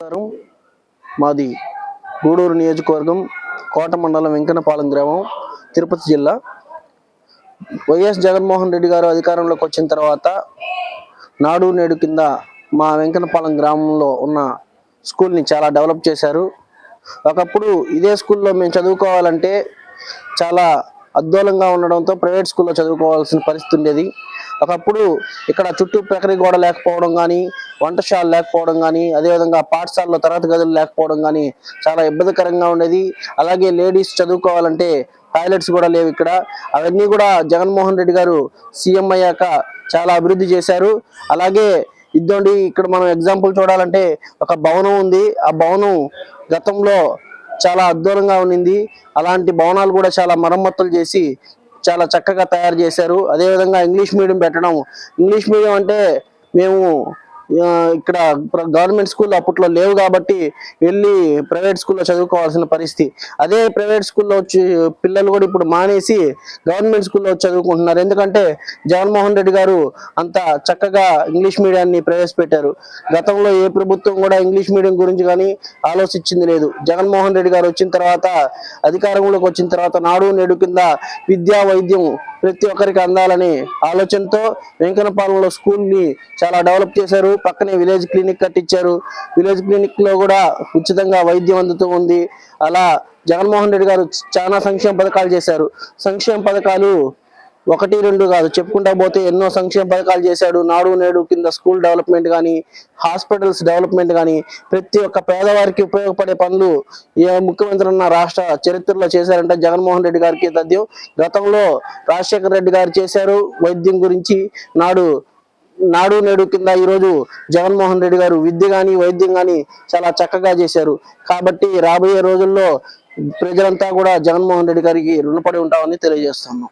నమస్కారం. మాది గూడూరు నియోజకవర్గం కోట మండలం వెంకన్నపాలెం గ్రామం తిరుపతి జిల్లా. వైఎస్ జగన్మోహన్ రెడ్డి గారు అధికారంలోకి వచ్చిన తర్వాత నాడు నేడు కింద మా వెంకన్నపాలెం గ్రామంలో ఉన్న స్కూల్ని చాలా డెవలప్ చేశారు. ఒకప్పుడు ఇదే స్కూల్లో మేము చదువుకోవాలంటే చాలా అద్భుతంగా ఉండడంతో ప్రైవేట్ స్కూల్లో చదువుకోవాల్సిన పరిస్థితి ఉండేది. ఒకప్పుడు ఇక్కడ చుట్టూ ప్రక్రియ గోడ లేకపోవడం కానీ వంటశాల లేకపోవడం కానీ అదేవిధంగా పాఠశాలలో తరగతి గదులు లేకపోవడం కానీ చాలా ఇబ్బందికరంగా ఉండేది. అలాగే లేడీస్ చదువుకోవాలంటే టాయిలెట్స్ కూడా లేవు ఇక్కడ. అవన్నీ కూడా జగన్మోహన్ రెడ్డి గారు సీఎం అయ్యాక చాలా అభివృద్ధి చేశారు. అలాగే ఇదండి ఇక్కడ మనం ఎగ్జాంపుల్ చూడాలంటే ఒక భవనం ఉంది. ఆ భవనం గతంలో చాలా అద్భుతంగా ఉన్నింది. అలాంటి భవనాలు కూడా చాలా మరమ్మతులు చేసి చాలా చక్కగా తయారు చేశారు. అదేవిధంగా ఇంగ్లీష్ మీడియం పెట్టడం. ఇంగ్లీష్ మీడియం అంటే మేము ఇక్కడ గవర్నమెంట్ స్కూల్ అప్పట్లో లేవు కాబట్టి వెళ్ళి ప్రైవేట్ స్కూల్లో చదువుకోవాల్సిన పరిస్థితి. అదే ప్రైవేట్ స్కూల్లో వచ్చి పిల్లలు కూడా ఇప్పుడు మానేసి గవర్నమెంట్ స్కూల్లో చదువుకుంటున్నారు. ఎందుకంటే జగన్మోహన్ రెడ్డి గారు అంత చక్కగా ఇంగ్లీష్ మీడియాన్ని ప్రవేశపెట్టారు. గతంలో ఏ ప్రభుత్వం కూడా ఇంగ్లీష్ మీడియం గురించి కానీ ఆలోచించింది లేదు. జగన్మోహన్ రెడ్డి గారు వచ్చిన తర్వాత అధికారంలోకి వచ్చిన తర్వాత నాడు నేడు కింద విద్యా వైద్యం ప్రతి ఒక్కరికి అందాలని ఆలోచనతో వెంకనపాలెంలో స్కూల్ని చాలా డెవలప్ చేశారు. పక్కనే విలేజ్ క్లినిక్ కట్టించారు. విలేజ్ క్లినిక్లో కూడా ఉచితంగా వైద్యం అందుతూ ఉంది. అలా జగన్మోహన్ రెడ్డి గారు చాలా సంక్షేమ పథకాలు చేశారు. సంక్షేమ పథకాలు ఒకటి రెండు కాదు. చెప్పుకుంటా పోతే ఎన్నో సంక్షేమ పథకాలు చేశాడు. నాడు నేడు కింద స్కూల్ డెవలప్మెంట్ కానీ హాస్పిటల్స్ డెవలప్మెంట్ కానీ ప్రతి ఒక్క పేదవారికి ఉపయోగపడే పనులు ఏ ముఖ్యమంత్రి ఉన్న రాష్ట్ర చరిత్రలో చేశారంటే జగన్మోహన్ రెడ్డి గారికి తథ్యం. గతంలో రాజశేఖర రెడ్డి గారు చేశారు వైద్యం గురించి. నాడు నాడు నేడు కింద ఈరోజు జగన్మోహన్ రెడ్డి గారు విద్య కానీ వైద్యం కానీ చాలా చక్కగా చేశారు. కాబట్టి రాబోయే రోజుల్లో ప్రజలంతా కూడా జగన్మోహన్ రెడ్డి గారికి రుణపడి ఉంటామని తెలియజేస్తున్నాం.